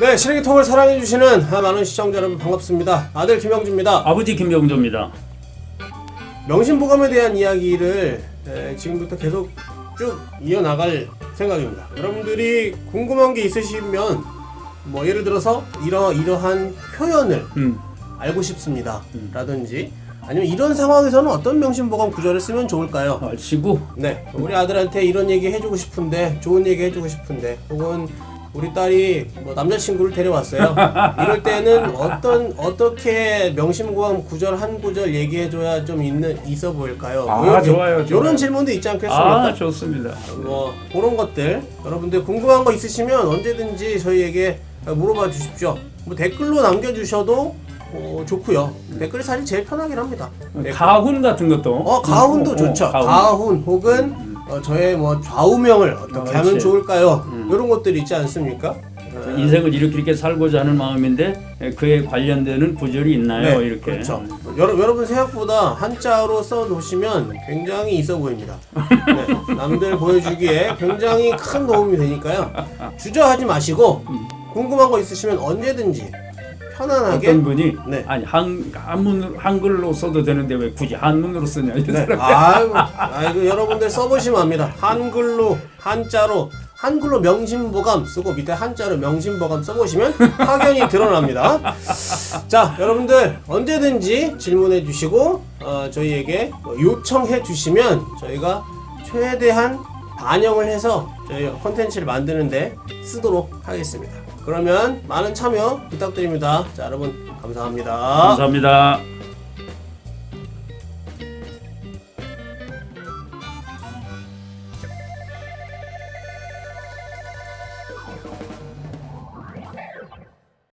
네, 시래기통을 사랑해주시는 많은 시청자 여러분 반갑습니다. 아들 김영주입니다. 아버지 김병조입니다. 명심보감에 대한 이야기를 에, 지금부터 계속 쭉 이어나갈 생각입니다. 여러분들이 궁금한 게 있으시면 뭐 예를 들어서 이러, 이러한 표현을 음, 알고 싶습니다. 라든지 아니면 이런 상황에서는 어떤 명심보감 구절을 쓰면 좋을까요? 아시고 네, 우리 아들한테 이런 얘기 해주고 싶은데 좋은 얘기 해주고 싶은데 혹은 우리 딸이 뭐 남자친구를 데려왔어요. 이럴 때는 어떤 어떻게 명심고감 구절 한 구절 얘기해줘야 좀 있는 있어 보일까요? 아, 요- 좋아요, 좋아요. 이런 질문도 있지 않겠습니까? 아 좋습니다. 뭐 그런 것들 여러분들 궁금한 거 있으시면 언제든지 저희에게 물어봐 주십시오. 뭐 댓글로 남겨주셔도 어, 좋고요. 댓글이 사실 제일 편하긴 합니다. 가훈 같은 것도. 어 가훈도 어, 어, 좋죠. 가훈. 가훈, 혹은 어, 저의 뭐 좌우명을 어떻게 어, 하면 그렇지. 좋을까요? 음. 이런 것들 있지 않습니까? 인생을 이렇게 이렇게 살고자 하는 마음인데 에, 그에 관련되는 구절이 있나요? 네, 이렇게. 그렇죠. 여러, 여러분 생각보다 한자로 써 놓으시면 굉장히 있어 보입니다. 네, 남들 보여주기에 굉장히 큰 도움이 되니까요. 주저하지 마시고 궁금한 거 있으시면 언제든지 편안하게 어떤 분이 네. 아니 한 한문 한글로 써도 되는데 왜 굳이 한문으로 쓰냐 이런 네. 사람. 아이고, 아이고 여러분들 써보시면 압니다. 한글로 한자로 한글로 명심보감 쓰고 밑에 한자로 명심보감 써보시면 확연히 드러납니다. 자, 여러분들 언제든지 질문해 주시고 어, 저희에게 뭐 요청해 주시면 저희가 최대한 반영을 해서 저희 콘텐츠를 만드는데 쓰도록 하겠습니다. 그러면 많은 참여 부탁드립니다. 자, 여러분 감사합니다. 감사합니다.